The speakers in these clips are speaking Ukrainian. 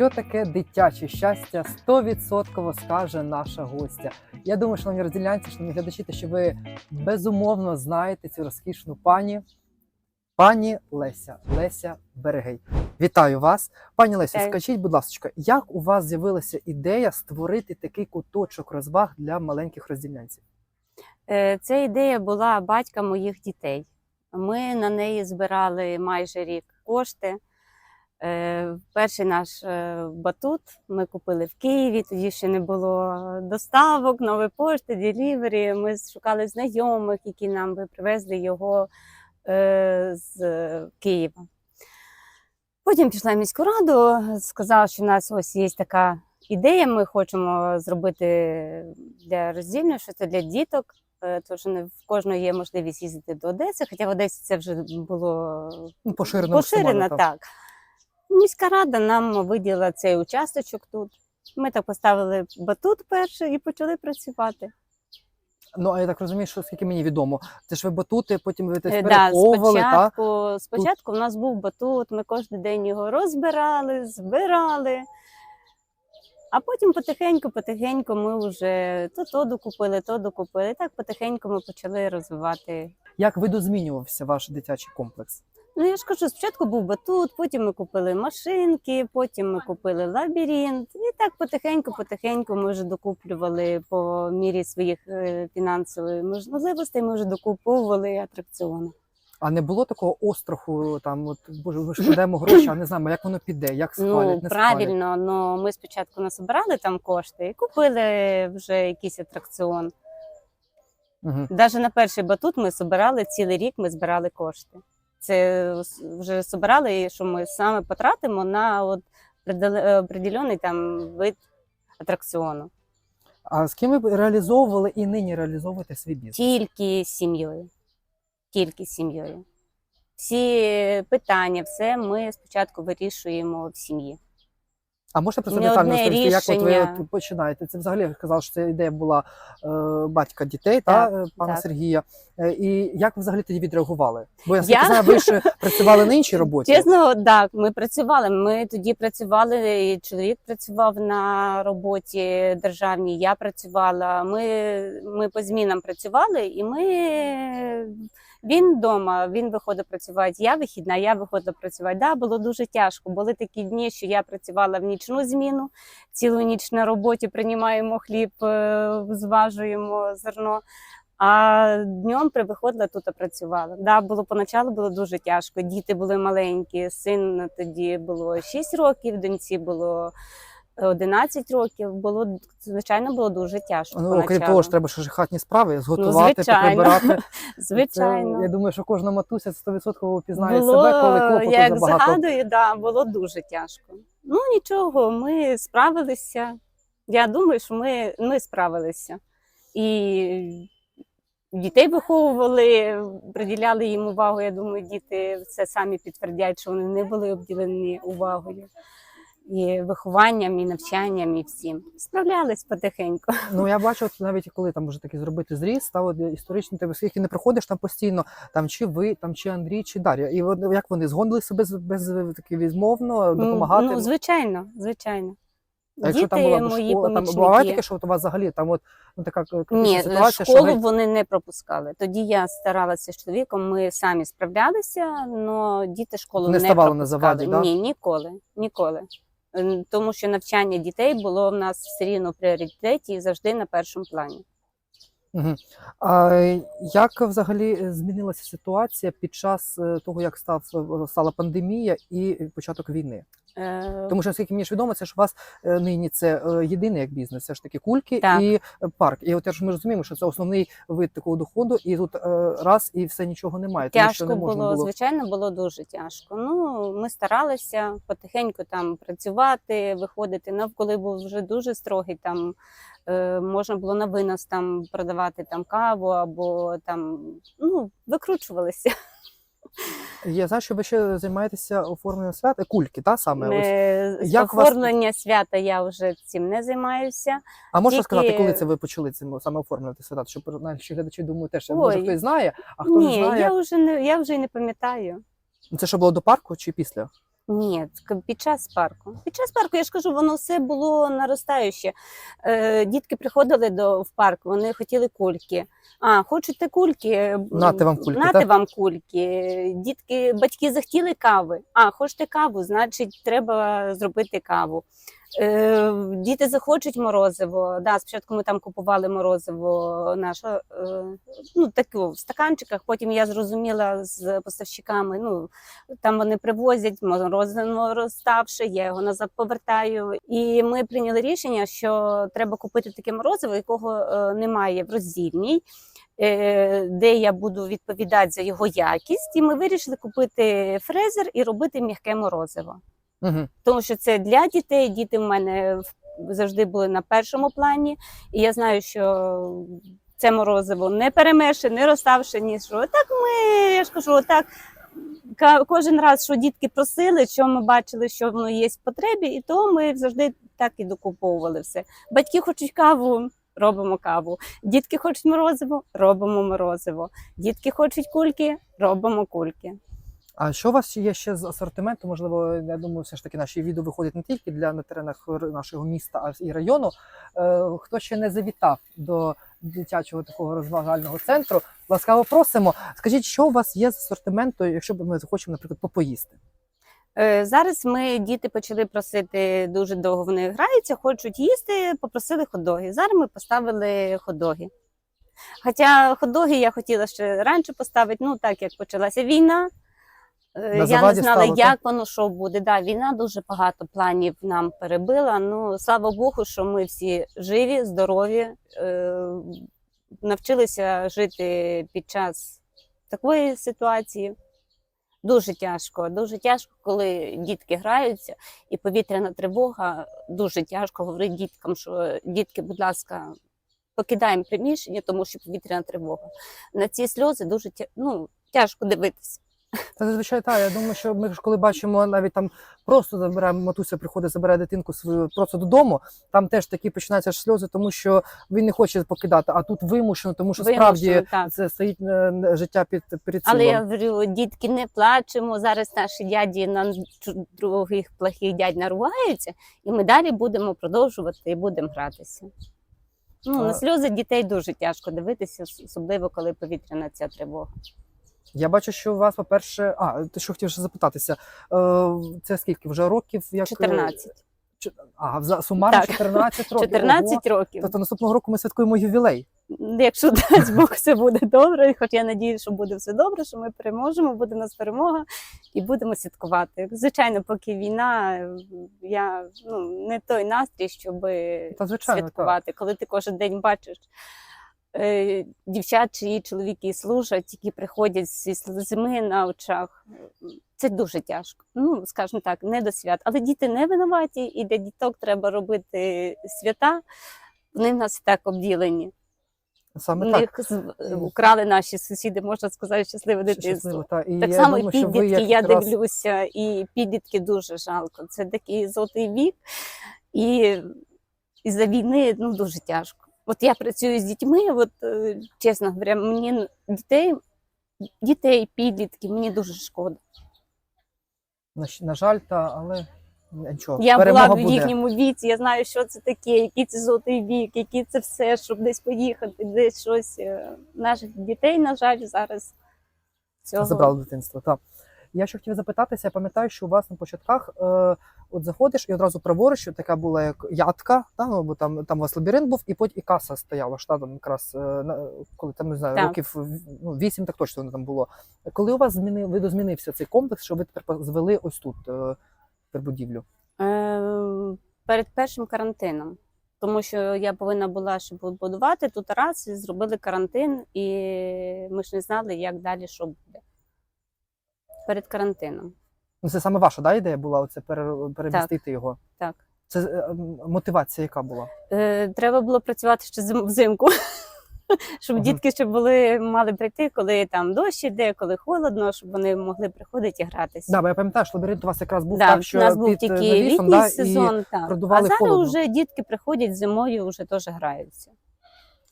Що таке дитяче щастя 100% скаже наша гостя. Я думаю, шановні розділянці, шановні глядачі, те, що ви безумовно знаєте цю розкішну пані. Пані Леся, Леся Берегей. Вітаю вас. Пані Леся, Вітаю. скажіть, будь ласка, як у вас з'явилася ідея створити такий куточок розваг для маленьких роздільнянців? Е, Ця ідея була батька моїх дітей. Ми на неї збирали майже рік кошти. Е, Перший наш е, батут ми купили в Києві, тоді ще не було доставок, нової пошти, делівері. Ми шукали знайомих, які нам би привезли його е, з Києва. Потім пішла в міську раду, сказала, що в нас ось є така ідея. Ми хочемо зробити для роздільного, що це для діток. Що не в кожного є можливість їздити до Одеси, хоча в Одесі це вже було Ну, поширено, поширено так. Міська рада нам виділила цей участочок тут. Ми так поставили батут перший і почали працювати. Ну, а я так розумію, що скільки мені відомо, це ж ви батути, потім ви десь Е, переховували, та? спочатку, спочатку в нас був батут, ми кожен день його розбирали, збирали. А потім потихеньку-потихеньку ми вже то то докупили, то докупили. І так потихеньку ми почали розвивати Як видозмінювався ваш дитячий комплекс? Ну, я ж кажу, спочатку був батут, потім ми купили машинки, потім ми купили лабіринт. І так потихеньку-потихеньку ми вже докуплювали по мірі своїх е, фінансових можливостей, ми вже докуповували атракціони. А не було такого остраху, там от боже, ми ж кладемо гроші, а не знаємо, як воно піде, як схвалять, Ну, не правильно, ну ми спочатку насобирали там кошти і купили вже якийсь атракціон. Угу. Навіть на перший батут ми збирали цілий рік, ми збирали кошти. Це вже збирали, що ми саме потратимо на от определений там вид атракціону. А з ким ви реалізовували і нині реалізовуєте свій бізнес? Тільки з сім'єю. Тільки з сім'єю. Всі питання, все ми спочатку вирішуємо в сім'ї. А можете про це Не детально одне розповісти, як от ви рішення. от починаєте? Це взагалі я сказав, що це ідея була е, батька дітей, та Так, е, пана так. Сергія. Е, і як ви взагалі тоді відреагували? Бо я, Я? я... знаю, ви ж працювали на іншій роботі. Чесно, так, ми працювали. Ми тоді працювали, і чоловік працював на роботі державній, я працювала. Ми, ми по змінам працювали, і ми він вдома, він виходив працювати. Я вихідна, я виходила працювати. Да, було дуже тяжко. Були такі дні, що я працювала в нічну зміну, цілу ніч на роботі приймаємо хліб, е, зважуємо зерно. А днем при виходила тут працювала. Да, було поначалу було дуже тяжко. Діти були маленькі. Син тоді було 6 років, доньці було 11 років. Було звичайно було дуже тяжко. Ну, окрім того ж, треба ще ж хатні справи, зготувати, звичайно. прибирати. звичайно. Це, я думаю, що кожна матуся 100% впізнає було, себе, коли клопоту я як забагато. згадую, да, було дуже тяжко. Ну нічого, ми справилися. Я думаю, що ми, ми справилися. І дітей виховували, приділяли їм увагу. Я думаю, діти це самі підтвердять, що вони не були обділені увагою. І вихованням, і навчанням, і всім. Справлялись потихеньку. Ну я бачу, от навіть коли там може такий зробити зріз, та от історичний тебе скільки не приходиш там постійно, там чи ви, там чи Андрій, чи Дар'я. І от як вони згодилися без без таки відмовно допомагати. Ну, звичайно, звичайно. а якщо там була б мої школа, там буває таке, що от у вас взагалі там от ну така Ні, ситуація, школу що геть- вони не пропускали. Тоді я старалася з чоловіком, ми самі справлялися, але діти школу Не не, ставали на заваді, да? Ні, ніколи, ніколи. Тому що навчання дітей було в нас все рівно в пріоритеті і завжди на першому плані. А як взагалі е, змінилася ситуація під час е, того, як став е, стала пандемія і початок війни? Е, Тому що наскільки мені ж відомо, це ж у вас е, нині це е, єдиний як бізнес, це ж таки кульки Так. і парк. І от ж ми розуміємо, що це основний вид такого доходу, і тут раз і все нічого немає. Тому що Тяжко не можна було, було. звичайно, було дуже тяжко. Ну, ми старалися потихеньку там працювати, виходити. Ну, коли був вже дуже строгий, там можна було на винос там продавати там каву або там ну, викручувалися. Я знаю, що ви ще займаєтеся оформленням свята кульки, та саме ось. як оформлення вас- свята я вже цим не займаюся. А можна тільки- сказати, коли це ви почали цим саме оформлювати свята? Щоб наші глядачі думаю, теж може хтось знає, а хто Ні, не знає, я вже не я вже й не пам'ятаю. це що було до парку чи після? Ні, під час парку. Під час парку, я ж кажу, воно все було наростаюче. Е, дітки приходили до, в парк, вони хотіли кульки. А, хочете кульки? Нате вам кульки, Нате так? вам кульки. Дітки, батьки захотіли кави. А, хочете каву, значить, треба зробити каву. Е, діти захочуть морозиво. Да, спочатку ми там купували морозиво наше, е, ну, таке в стаканчиках. Потім я зрозуміла з поставщиками. Ну, там вони привозять морозиво розставши, я його назад повертаю. І ми прийняли рішення, що треба купити таке морозиво, якого е, немає в роздільній. Де я буду відповідати за його якість, і ми вирішили купити фрезер і робити м'яке морозиво Угу. тому що це для дітей. Діти в мене завжди були на першому плані, і я знаю, що це морозиво не перемеше, не розставши, ні що. Так ми, я ж кажу, так. ка- Кожен раз, що дітки просили, що ми бачили, що воно є в потребі, і то ми завжди так і докуповували все. Батьки хочуть каву, робимо каву. Дітки хочуть морозиво, робимо морозиво. Дітки хочуть кульки, робимо кульки. А що у вас є ще з асортименту? Можливо, я думаю, все ж таки наші відео виходять не тільки для на теренах нашого міста, а і району. Е, хто ще не завітав до дитячого такого розважального центру, ласкаво просимо. Скажіть, що у вас є з асортименту, якщо ми захочемо, наприклад, попоїсти? Е, Зараз ми діти почали просити дуже довго. Вони граються, хочуть їсти, попросили ходоги. Зараз ми поставили ходоги. Хоча ходоги я хотіла ще раніше поставити, ну так як почалася війна. Е, Я не знала, стало, як воно що буде. Да, війна дуже багато планів нам перебила. Ну слава Богу, що ми всі живі, здорові, е, навчилися жити під час такої ситуації. Дуже тяжко, дуже тяжко, коли дітки граються, і повітряна тривога. Дуже тяжко говорити діткам, що дітки, будь ласка, покидаємо приміщення, тому що повітряна тривога. На ці сльози дуже ну, тяжко дивитися. Та зазвичай так. Я думаю, що ми ж коли бачимо навіть там просто забираємо матуся, приходить, забирає дитинку свою просто додому. Там теж такі починаються ж сльози, тому що він не хоче покидати, а тут вимушено, тому що Вимушено, справді так. це стоїть е, життя під перед Але я говорю, дітки, не плачемо. Зараз наші дяді на чу- других плохих дядь наругаються, і ми далі будемо продовжувати і будемо гратися. Ну, А- на сльози дітей дуже тяжко дивитися, особливо коли повітряна ця тривога. Я бачу, що у вас, по-перше, а ти що хотів ще запитатися? Е, Це скільки вже років? Як 14. А, вза- сумарно Так. 14 років. 14 Ого. років. Тобто наступного року ми святкуємо ювілей. Якщо дасть Бог, все буде добре. Хоч я надію, що буде все добре, що ми переможемо, буде у нас перемога і будемо святкувати. Звичайно, поки війна, я ну не той настрій, щоб Та звичайно, святкувати. Коли ти кожен день бачиш е, дівчат, чиї чоловіки служать, які приходять зі сльозами на очах. Це дуже тяжко. Ну, скажімо так, не до свят. Але діти не винуваті, і для діток треба робити свята. Вони в нас і так обділені. Саме У так. них украли наші сусіди, можна сказати, щасливе дитинство. Та. І Так само думаю, і підлітки, я якраз- дивлюся, і підлітки дуже жалко. Це такий золотий вік, і, і за війни ну, дуже тяжко. От я працюю з дітьми, от е, чесно говоря, мені дітей, дітей, підлітків, мені дуже шкода. На, на жаль, та, але нічого. Я перемога була в буде. їхньому віці, я знаю, що це таке, який це золотий вік, який це все, щоб десь поїхати, десь щось. Е, Наших дітей, на жаль, зараз цього Забрали дитинство. Так. Я ще хотів запитатися, я пам'ятаю, що у вас на початках е, от заходиш і одразу праворуч, така була як ятка, та, ну, бо там, там у вас лабіринт був, і потім і каса стояла, ж, та, там якраз, е, коли там, не знаю, Так. років ну, 8 так точно воно там було. Коли у вас зміни, видозмінився цей комплекс, що ви тепер звели ось тут е, тепер будівлю? Е, перед першим карантином. Тому що я повинна була щоб будувати тут раз, і зробили карантин, і ми ж не знали, як далі що буде. Перед карантином. Ну, це саме ваша да, ідея була оце пере, перемістити його? Так. Це е, мотивація, яка була? Е, треба було працювати ще зим- взимку, щоб Ага. дітки ще були, мали прийти, коли там дощ іде, коли холодно, щоб вони могли приходити і гратися. Да, бо я пам'ятаю, що лабіринт у вас якраз був Да, так, що у нас був під тільки навісом, літній да, і сезон, так. а зараз холодно. вже дітки приходять зимою, вже теж граються.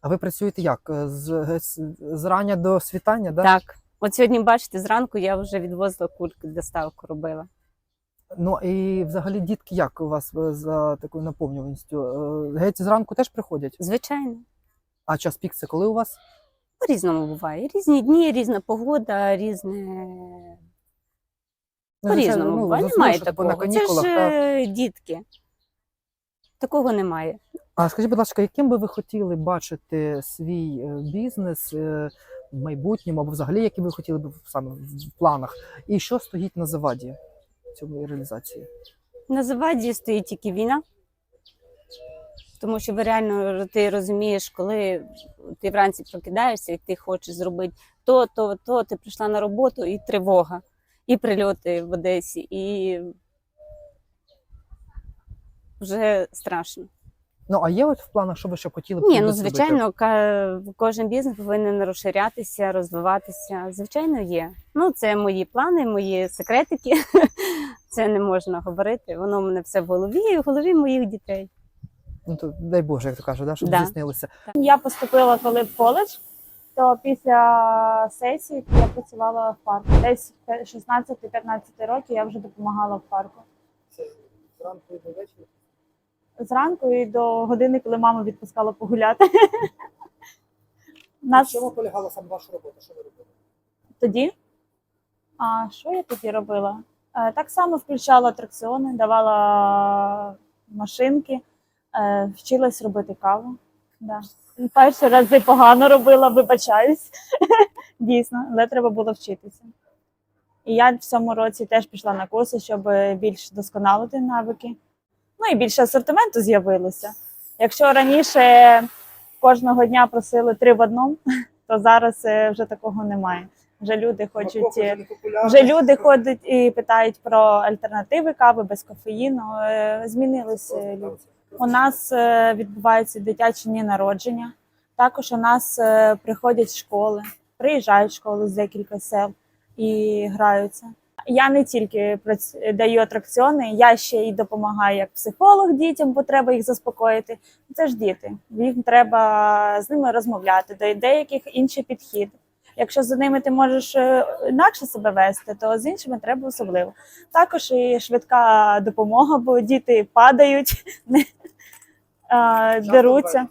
А ви працюєте як? Е, З, з, з рання до світання, да? Так. От сьогодні, бачите, зранку я вже відвозила кульки, доставку робила. Ну і взагалі дітки як у вас е, за такою наповнюваністю? Е, Геть зранку теж приходять? Звичайно. А час пік це коли у вас? По-різному буває. Різні дні, різна погода, різне. Ну, По-різному ну, буває. Немає такого. Це ж так. е, дітки. Такого немає. А скажіть, будь ласка, яким би ви хотіли бачити свій бізнес в майбутньому, або взагалі, який ви хотіли б саме в планах? І що стоїть на заваді цьому реалізації? На заваді стоїть тільки війна. Тому що ви реально ти розумієш, коли ти вранці прокидаєшся і ти хочеш зробити то, то, то, ти прийшла на роботу і тривога, і прильоти в Одесі, і вже страшно. Ну а є от в планах, що ви ще хотіли б Ні, ну зробити? звичайно, ка- кожен бізнес повинен розширятися, розвиватися. Звичайно, є. Ну, це мої плани, мої секретики. Це не можна говорити. Воно в мене все в голові і в голові моїх дітей. Ну то дай Боже, як то кажуть, да, щоб Да. здійснилося. Я поступила коли в коледж, то після сесії я працювала в парку. Десь 16-15 років я вже допомагала в парку. Зранку до вечора. Зранку і до години, коли мама відпускала погуляти. Нас полягала саме ваша робота? Що ви робили? тоді. А що я тоді робила? Е, Так само включала атракціони, давала машинки, е, вчилась робити каву. Да. Перші рази погано робила, вибачаюсь. Дійсно, але треба було вчитися. І я в цьому році теж пішла на курси, щоб більш досконалити навики. Ну і більше асортименту з'явилося. Якщо раніше кожного дня просили три в одному, то зараз е, вже такого немає. Вже люди хочуть. е, вже люди ходять і питають про альтернативи кави без кофеїну. Е, Змінилися люди. У нас е, відбуваються дитячі дні народження. Також у нас е, приходять школи, приїжджають школи з декілька сел і граються. Я не тільки даю атракціони, я ще й допомагаю як психолог дітям, бо треба їх заспокоїти. Це ж діти. Їм треба з ними розмовляти, до деяких інший підхід. Якщо за ними ти можеш е, інакше себе вести, то з іншими треба особливо. Також і швидка допомога, бо діти падають, не, деруться.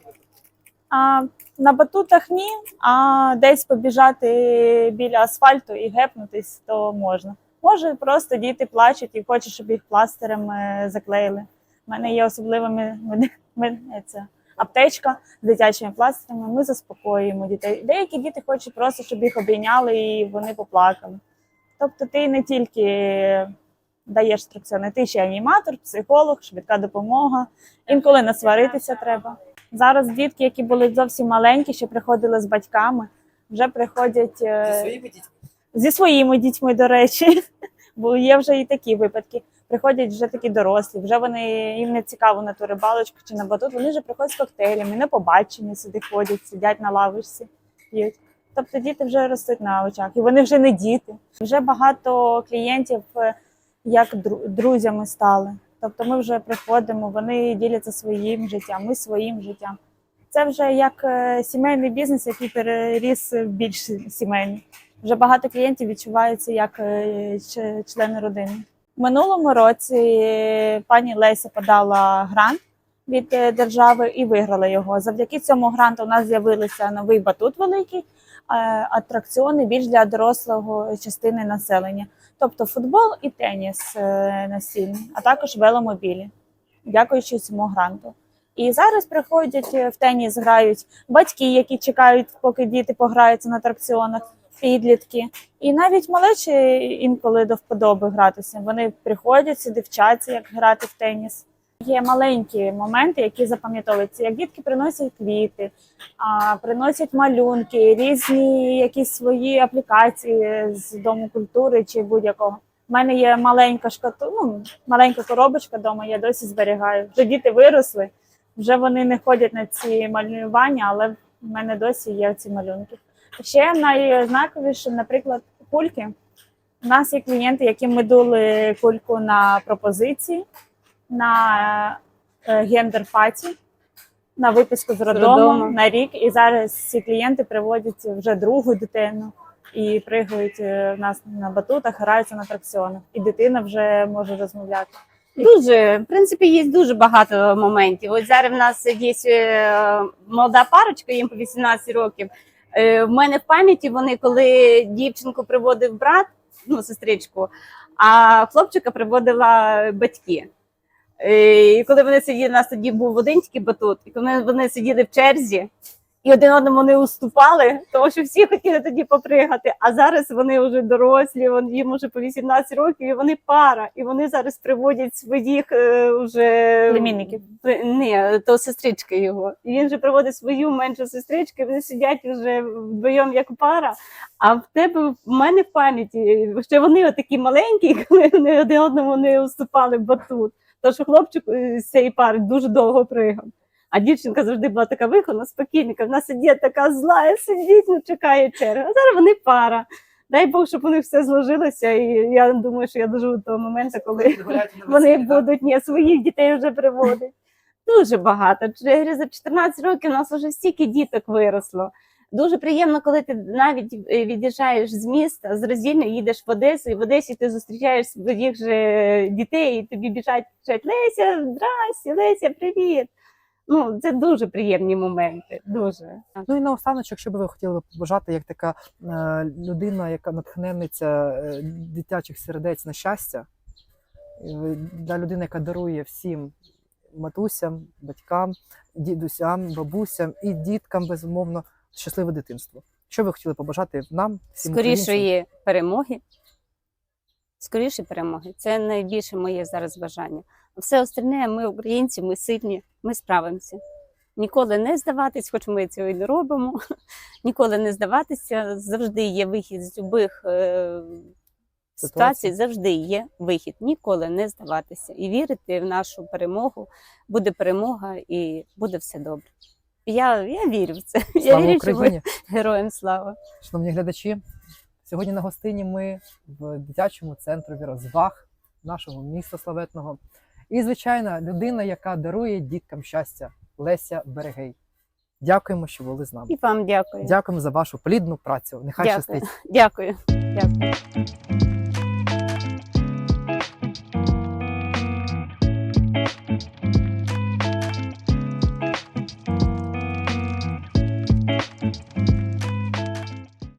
А, на батутах ні, а десь побіжати біля асфальту і гепнутись, то можна. Може, просто діти плачуть і хочуть, щоб їх пластирем заклеїли. У мене є особлива ми, ми, ми, це, аптечка з дитячими пластирами. Ми заспокоюємо дітей. Деякі діти хочуть просто, щоб їх обійняли і вони поплакали. Тобто, ти не тільки даєш інструкціони, ти ще аніматор, психолог, швидка допомога. Інколи насваритися треба. Зараз дітки, які були зовсім маленькі, ще приходили з батьками, вже приходять е, дітьми? Зі своїми дітьми, до речі. Бо є вже і такі випадки. Приходять вже такі дорослі, вже вони їм не цікаво на ту рибалочку чи на батут. Вони вже приходять з коктейлями, на побачення сюди ходять, сидять на лавочці, п'ють. Тобто діти вже ростуть на очах, і вони вже не діти. Вже багато клієнтів е, як друзями стали. Тобто ми вже приходимо, вони діляться своїм життям, ми своїм життям. Це вже як е, сімейний бізнес, який переріс в більш сімейний. Вже багато клієнтів відчуваються як е, члени родини. В минулому році пані Леся подала грант від е, держави і виграла його. Завдяки цьому гранту у нас з'явився новий батут великий, е, атракціони більш для дорослого частини населення, тобто футбол і теніс настільний, а також веломобілі, дякуючи цьому гранту. І зараз приходять в теніс, грають батьки, які чекають, поки діти пограються на атракціонах, підлітки. І навіть малечі інколи до вподоби гратися. Вони приходять сюди, вчаться, як грати в теніс. Є маленькі моменти, які запам'ятовуються, як дітки приносять квіти, а, приносять малюнки, різні якісь свої аплікації з дому культури чи будь-якого. У мене є маленька шкату, ну, маленька коробочка вдома, я досі зберігаю. Вже діти виросли, вже вони не ходять на ці малювання, але в мене досі є ці малюнки. Ще найзнаковіше, наприклад, кульки. У нас є клієнти, яким ми дули кульку на пропозиції, на е, гендер-паті, на виписку з роддому, роддому. на рік. І зараз ці клієнти приводять вже другу дитину. і пригають е, в нас на батутах, граються на атракціонах. І дитина вже може розмовляти. Дуже, в принципі, є дуже багато моментів. Ось зараз в нас є е, молода парочка, їм по 18 років. Е, В мене в пам'яті вони, коли дівчинку приводив брат, ну, сестричку, а хлопчика приводила батьки. Е, І коли вони сиділи, у нас тоді був один тільки батут, і коли вони сиділи в черзі, і один одному не уступали, тому що всі хотіли тоді попригати. А зараз вони вже дорослі, вон- їм вже по 18 років, і вони пара, і вони зараз приводять своїх е, вже Племінників. Ні, то сестричка його. І він вже приводить свою меншу сестричку, і вони сидять вже вдвоєм як пара. А в тебе в мене в пам'яті, що вони отакі маленькі, коли вони один одному не уступали батут. То що хлопчик е, з цієї пари дуже довго пригав. А дівчинка завжди була така вихована, спокійненька. Вона сидить така зла, і сидить, ну чекає черги. А зараз вони пара. Дай Бог, щоб у них все зложилося. І я думаю, що я доживу до того моменту, коли вони будуть ні, своїх дітей вже приводять. Дуже багато. Через за 14 років у нас вже стільки діток виросло. Дуже приємно, коли ти навіть е, від'їжджаєш з міста, з роздільної їдеш в Одесу, і в Одесі ти зустрічаєш своїх же дітей, і тобі біжать, кричать Леся, здрасте, Леся, привіт. Ну, це дуже приємні моменти. Дуже. Ну і наостанок, якщо б ви хотіли побажати, як така е, людина, яка натхненниця е, дитячих сердець на щастя, для людини, яка дарує всім матусям, батькам, дідусям, бабусям і діткам, безумовно, щасливе дитинство. Що ви хотіли побажати нам, всім? Скорішої перемоги. Скоріше перемоги. Це найбільше моє зараз бажання. А все остальне, ми українці, ми сильні, ми справимося. Ніколи не здаватись, хоч ми цього і не робимо. Ніколи не здаватися. Завжди є вихід з будь-яких е, ситуацій, завжди є вихід. Ніколи не здаватися і вірити в нашу перемогу. Буде перемога і буде все добре. Я, я вірю в це. я Слава вірю, що ми героям слава. Шановні глядачі, Сьогодні на гостині ми в дитячому центрі розваг нашого міста славетного. І, звичайно, людина, яка дарує діткам щастя, Леся Берегей. Дякуємо, що були з нами. І вам дякую. Дякуємо за вашу плідну працю. Нехай дякую. щастить. Дякую. Дякую. Дякую.